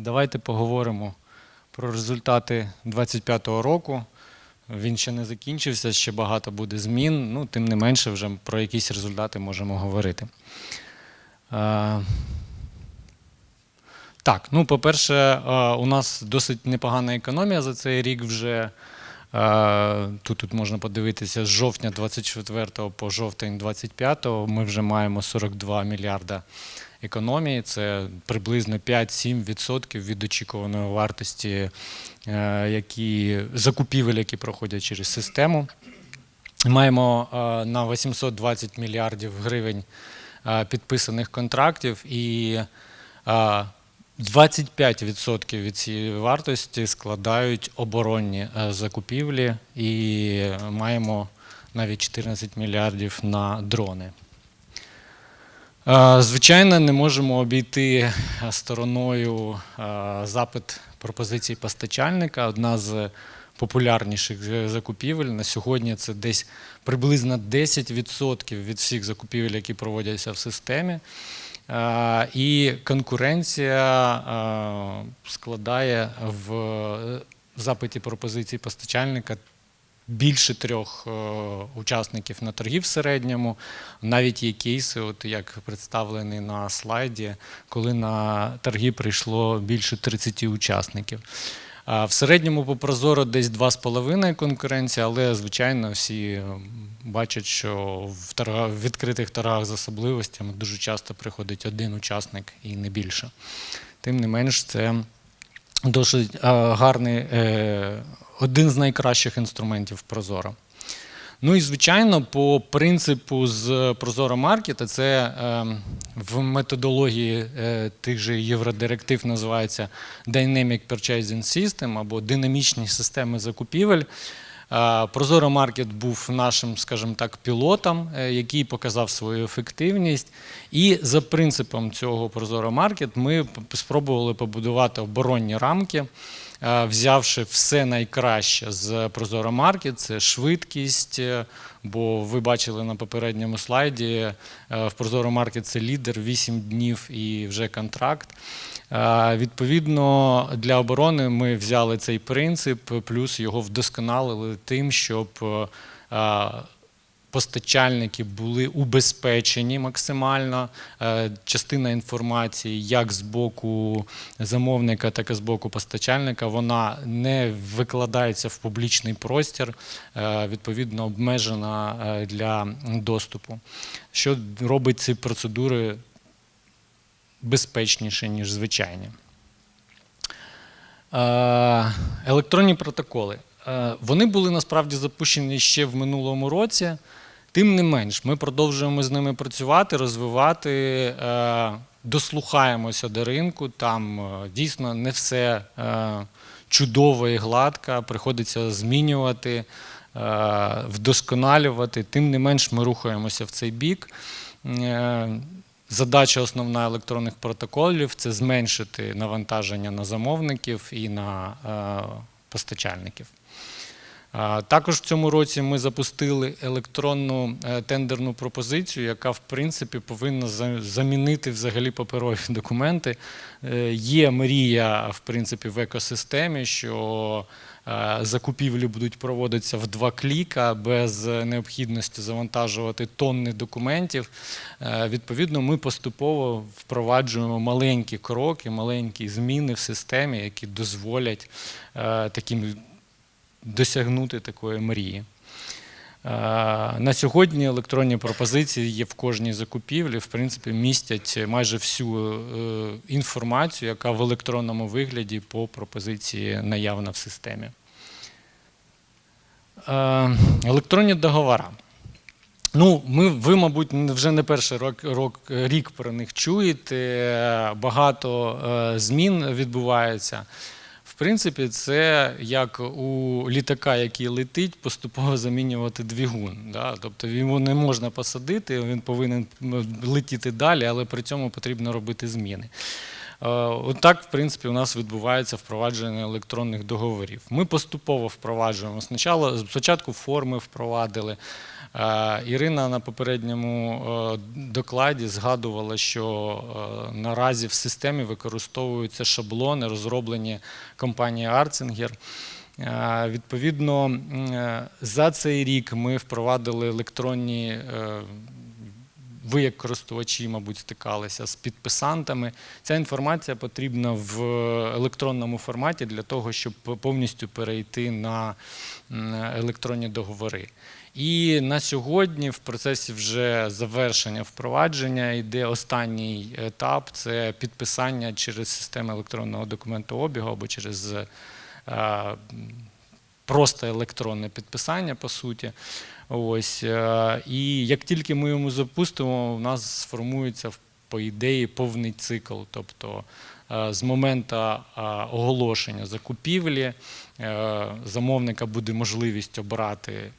Давайте поговоримо про результати 2025 року. Він ще не закінчився, ще багато буде змін. Ну, тим не менше, вже про якісь результати можемо говорити. Е, Так, ну, по-перше, е, у нас досить непогана економія за цей рік вже. Е, Тут, тут можна подивитися з жовтня 24 по жовтень 25 ми вже маємо 42 мільярда економії. Це приблизно 5-7% від очікуваної вартості е, які, закупівель, які проходять через систему. Маємо е, на 820 мільярдів гривень е, підписаних контрактів і е, 25% від цієї вартості складають оборонні закупівлі, і маємо навіть 14 мільярдів на дрони. Е, Звичайно, не можемо обійти е, стороною е, запит пропозицій постачальника. Одна з популярніших закупівель на сьогодні це десь приблизно 10% від всіх закупівель, які проводяться в системі. І конкуренція складає в запиті пропозицій постачальника більше трьох е, учасників на торги в середньому. Навіть є кейси, от як представлений на слайді, коли на торги прийшло більше 30 учасників. В середньому по прозоро десь 2,5 конкуренція, але звичайно всі бачать, що в, торга, в відкритих торгах з особливостями дуже часто приходить один учасник і не більше. Тим не менш, це досить гарний, е, один з найкращих інструментів Прозоро. Ну і звичайно, по принципу з Прозоро Маркета, це е, в методології е, тих же євродиректив називається Dynamic Purchasing System або динамічні системи закупівель. Е, Прозоро Маркет був нашим, скажімо так, пілотом, е, який показав свою ефективність. І за принципом цього Прозоро Маркет ми спробували побудувати оборонні рамки, е, взявши все найкраще з Прозоро Маркет, це швидкість. е, Бо ви бачили на попередньому слайді, е, в Прозоро Маркет це лідер 8 днів і вже контракт. Е, Відповідно, для оборони ми взяли цей принцип, плюс його вдосконалили тим, щоб е, постачальники були убезпечені максимально. Е, Частина інформації, як з боку замовника, так і з боку постачальника, вона не викладається в публічний простір, е, відповідно обмежена е, для доступу, що робить ці процедури безпечніше, ніж звичайні. Електронні протоколи. Вони були насправді запущені ще в минулому році. Тим не менш, ми продовжуємо з ними працювати, розвивати, е, дослухаємося до ринку. Там е, дійсно не все е, чудово і гладко, приходиться змінювати, вдосконалювати. Тим не менш, ми рухаємося в цей бік. Задача основна електронних протоколів це зменшити навантаження на замовників і на постачальників. Також в цьому році ми запустили електронну е, тендерну пропозицію, яка в принципі повинна замінити взагалі паперові документи. Е, Є мрія в принципі в екосистемі, що е, закупівлі будуть проводитися в два кліка без необхідності завантажувати тонни документів. Відповідно, ми поступово впроваджуємо маленькі кроки, маленькі зміни в системі, які дозволять таким досягнути такої мрії. Е, На сьогодні електронні пропозиції є в кожній закупівлі, в принципі, містять майже всю е, інформацію, яка в електронному вигляді по пропозиції наявна в системі. Е, Електронні договори. Ну, ми, ви, мабуть, вже не перший рок, рок, рік про них чуєте. Багато змін відбувається. Принципі, це як у літака, який летить, поступово замінювати двигун. Да? Тобто його не можна посадити, він повинен летіти далі, але при цьому потрібно робити зміни. Отак, в принципі, у нас відбувається впровадження електронних договорів. Ми поступово впроваджуємо. Спочатку форми впровадили. Е, Ірина на попередньому е, докладі згадувала, що е, наразі в системі використовуються шаблони, розроблені компанією Арцингер. Відповідно, за цей рік ми впровадили електронні. Ви, як користувачі, мабуть, стикалися з підписантами. Ця інформація потрібна в електронному форматі для того, щоб повністю перейти на електронні договори. І на сьогодні, в процесі вже завершення впровадження, йде останній етап це підписання через систему електронного документообігу або через е, просто електронне підписання, по суті. Ось, е, і як тільки ми йому запустимо, у нас сформується по ідеї повний цикл. Тобто е, з моменту е, оголошення закупівлі замовника буде можливість обрати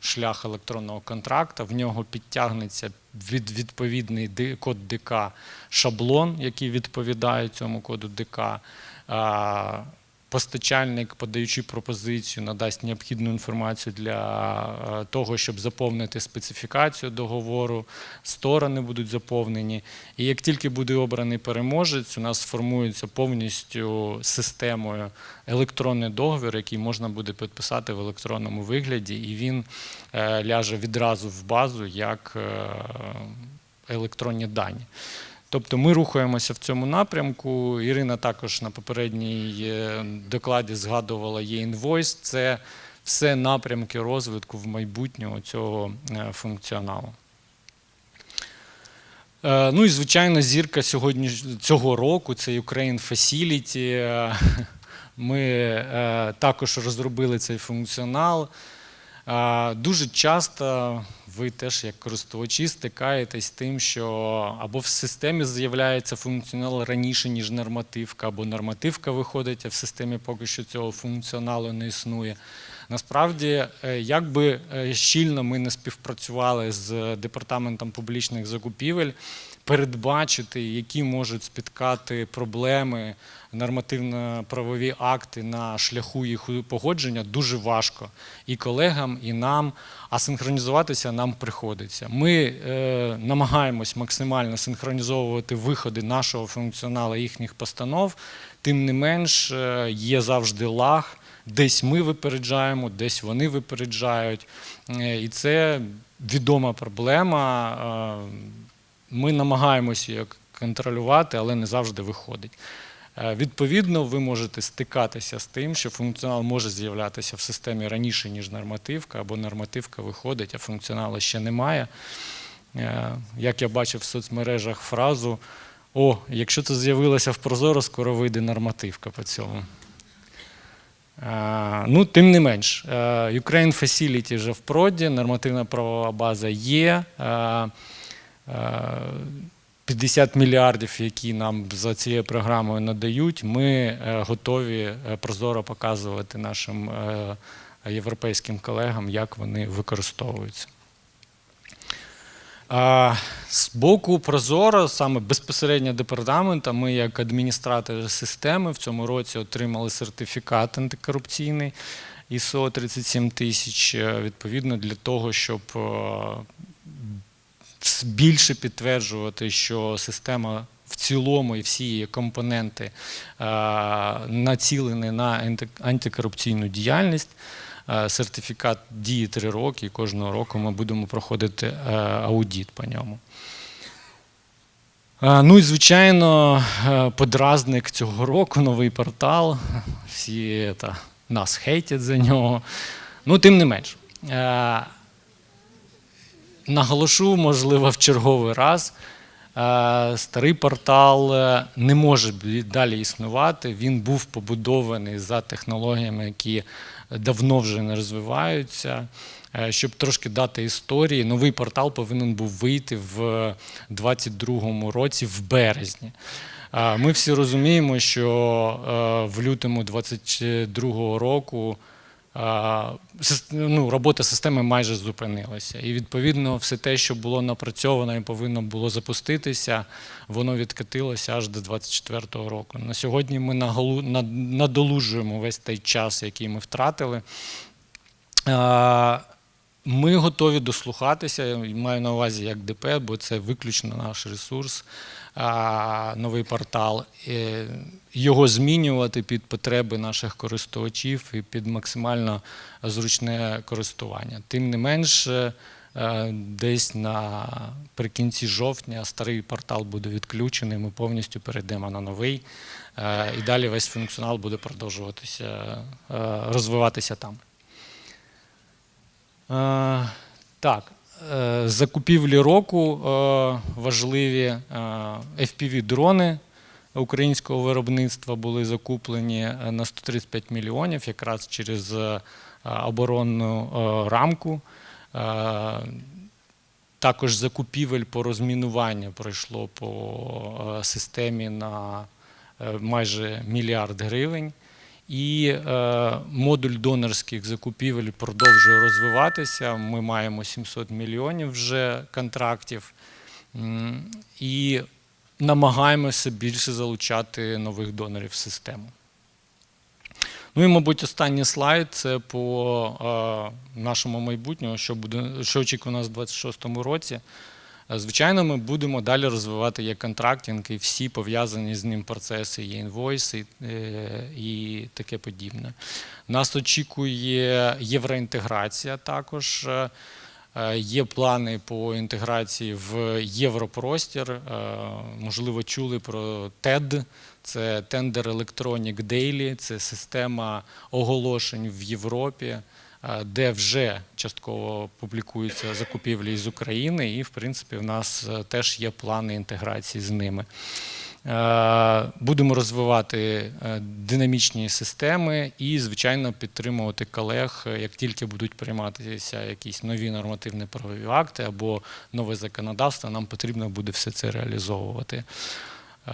шлях електронного контракту. В нього підтягнеться від відповідний код ДК шаблон, який відповідає цьому коду ДК. Постачальник, подаючи пропозицію, надасть необхідну інформацію для е, того, щоб заповнити специфікацію договору, сторони будуть заповнені. І як тільки буде обраний переможець, у нас сформується повністю системою електронний договір, який можна буде підписати в електронному вигляді, і він е, ляже відразу в базу як е, електронні дані. Тобто ми рухаємося в цьому напрямку. Ірина також на попередній е, докладі згадувала є інвойс. Це все напрямки розвитку в майбутнього цього е, функціоналу. Е, Ну і звичайно, зірка сьогодні цього року це Ukraine Facility. Ми також розробили цей функціонал. Дуже часто ви теж, як користувачі, стикаєтесь тим, що або в системі з'являється функціонал раніше, ніж нормативка, або нормативка виходить, а в системі поки що цього функціоналу не існує. Насправді, е, як би е, щільно ми не співпрацювали з департаментом публічних закупівель, передбачити, які можуть спіткати проблеми, нормативно-правові акти на шляху їх погодження, дуже важко і колегам, і нам. А синхронізуватися нам приходиться. Ми е, намагаємось максимально синхронізовувати виходи нашого функціоналу їхніх постанов. Тим не менш, е, є завжди лаг. Десь ми випереджаємо, десь вони випереджають. Е, І це відома проблема. Ми намагаємося її контролювати, але не завжди виходить. Е, Відповідно, ви можете стикатися з тим, що функціонал може з'являтися в системі раніше, ніж нормативка, або нормативка виходить, а функціоналу ще немає. Е, Як я бачив в соцмережах фразу: о, якщо це з'явилося в Прозоро, скоро вийде нормативка по цьому. Е, Ну, тим не менш, Ukraine Facility вже в проді, нормативна правова база є. Е, е, 50 мільярдів, які нам за цією програмою надають, ми е, готові е, прозоро показувати нашим е, європейським колегам, як вони використовуються. З боку Прозоро, саме безпосередньо департамента, ми як адміністратори системи в цьому році отримали сертифікат антикорупційний ISO 37 тисяч, е, відповідно для того, щоб більше підтверджувати, що система в цілому і всі її компоненти е, націлені на антикорупційну діяльність. Е, Сертифікат діє три роки, і кожного року ми будемо проходити е, аудіт по ньому. Ну і звичайно, подразник цього року новий портал. Всі та, нас хейтять за нього. Ну, тим не менш. Наголошу, можливо, в черговий раз. е, Старий портал е, не може далі існувати. Він був побудований за технологіями, які давно вже не розвиваються. Е, Щоб трошки дати історії, новий портал повинен був вийти в 2022 році в березні. Ми всі розуміємо, що в лютому 2022 року ну, робота системи майже зупинилася. І відповідно все те, що було напрацьовано і повинно було запуститися, воно відкатилося аж до 2024 року. На сьогодні ми надолужуємо весь той час, який ми втратили. Ми готові дослухатися, маю на увазі як ДП, бо це виключно наш ресурс, новий портал. Його змінювати під потреби наших користувачів і під максимально зручне користування. Тим не менш, е, е, десь наприкінці жовтня старий портал буде відключений, ми повністю перейдемо на новий. е, І далі весь функціонал буде продовжуватися, розвиватися там. Е, Так, е, закупівлі року е, важливі FPV-дрони українського виробництва були закуплені на 135 мільйонів якраз через оборонну рамку. Також закупівель по розмінуванню пройшло по системі на майже мільярд гривень. І е, модуль донорських закупівель продовжує розвиватися. Ми маємо 700 мільйонів вже контрактів і намагаємося більше залучати нових донорів в систему. Ну і, мабуть, останній слайд це по е, нашому майбутньому, що буде, що очікує нас у 2026 році. Е, Звичайно, ми будемо далі розвивати є контрактинг і всі пов'язані з ним процеси, є інвойси е, і таке подібне. Нас очікує євроінтеграція також. Е, Є плани по інтеграції в європростір. Можливо, чули про TED. Це Tender Electronic Daily, це система оголошень в Європі, де вже частково публікуються закупівлі з України, і в принципі в нас е, теж є плани інтеграції з ними. Е, Будемо розвивати е, динамічні системи і, звичайно, підтримувати колег, е, як тільки будуть прийматися якісь нові нормативні правові акти або нове законодавство, нам потрібно буде все це реалізовувати. Е,